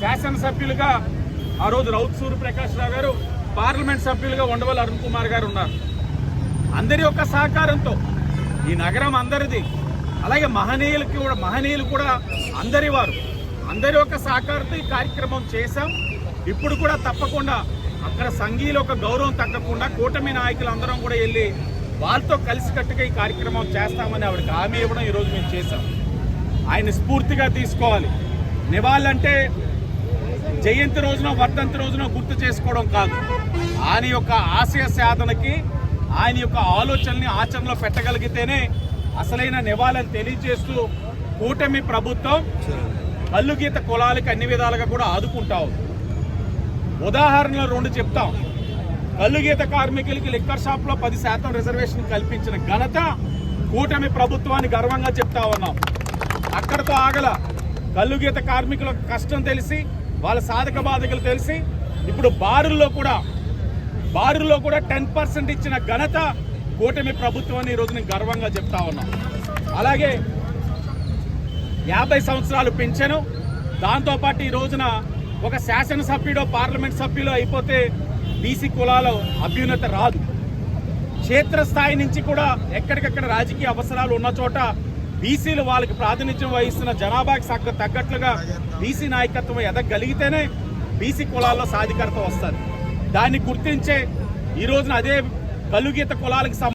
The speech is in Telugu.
శాసనసభ్యులుగా ఆ రోజు రౌత్ సూర్యప్రకాష్ రావు గారు పార్లమెంట్ సభ్యులుగా ఉండవల్లి అరుణ్ కుమార్ గారు ఉన్నారు. అందరి యొక్క సహకారంతో ఈ నగరం అందరిది. అలాగే మహనీయులకి కూడా మహనీయులు కూడా అందరి వారు. అందరి యొక్క సహకారంతో ఈ కార్యక్రమం చేశాం. ఇప్పుడు కూడా తప్పకుండా అక్కడ సంఘీయుల యొక్క గౌరవం తగ్గకుండా కూటమి నాయకులు అందరం కూడా వెళ్ళి వాళ్ళతో కలిసికట్టుగా ఈ కార్యక్రమం చేస్తామని ఆవిడకి హామీ ఇవ్వడం ఈరోజు మేము చేశాం. ఆయన స్ఫూర్తిగా తీసుకోవాలి. నివాళులంటే జయంతి రోజున వర్ధంతి రోజున గుర్తు చేసుకోవడం కాదు. ఆయన యొక్క ఆశయ సాధనకి ఆయన యొక్క ఆలోచనని ఆచరణలో పెట్టగలిగితేనే అసలైన నివాళులను తెలియజేస్తూ కూటమి ప్రభుత్వం కల్లుగీత కులాలకి అన్ని విధాలుగా కూడా ఆదుకుంటావు ఉదాహరణలు రెండు చెప్తాం. కల్లుగీత కార్మికులకి లిక్కర్ షాప్లో పది శాతం రిజర్వేషన్ కల్పించిన ఘనత కూటమి ప్రభుత్వాన్ని గర్వంగా చెప్తా ఉన్నాం. అక్కడతో ఆగల కల్లుగీత కార్మికుల కష్టం తెలిసి వాళ్ళ సాధక బాధకులు తెలిసి ఇప్పుడు బారుల్లో కూడా బారుల్లో కూడా టెన్ పర్సెంట్ ఇచ్చిన ఘనత కూటమి ప్రభుత్వాన్ని ఈరోజు నేను గర్వంగా చెప్తా ఉన్నాం. అలాగే యాభై సంవత్సరాలు పెంచాను దాంతోపాటు ఈ రోజున ఒక శాసనసభ్యుడో పార్లమెంట్ సభ్యుడో అయిపోతే బీసీ కులాలో అభ్యున్నత రాదు. క్షేత్రస్థాయి నుంచి కూడా ఎక్కడికక్కడ రాజకీయ అవసరాలు ఉన్న చోట బీసీలు వాళ్ళకి ప్రాతినిధ్యం వహిస్తున్న జనాభాకి సగ్గ తగ్గట్లుగా బీసీ నాయకత్వం ఎదగలిగితేనే బీసీ కులాల్లో సాధికారత వస్తుంది. దాన్ని గుర్తించే ఈ రోజున అదే కలుగీత కులాలకు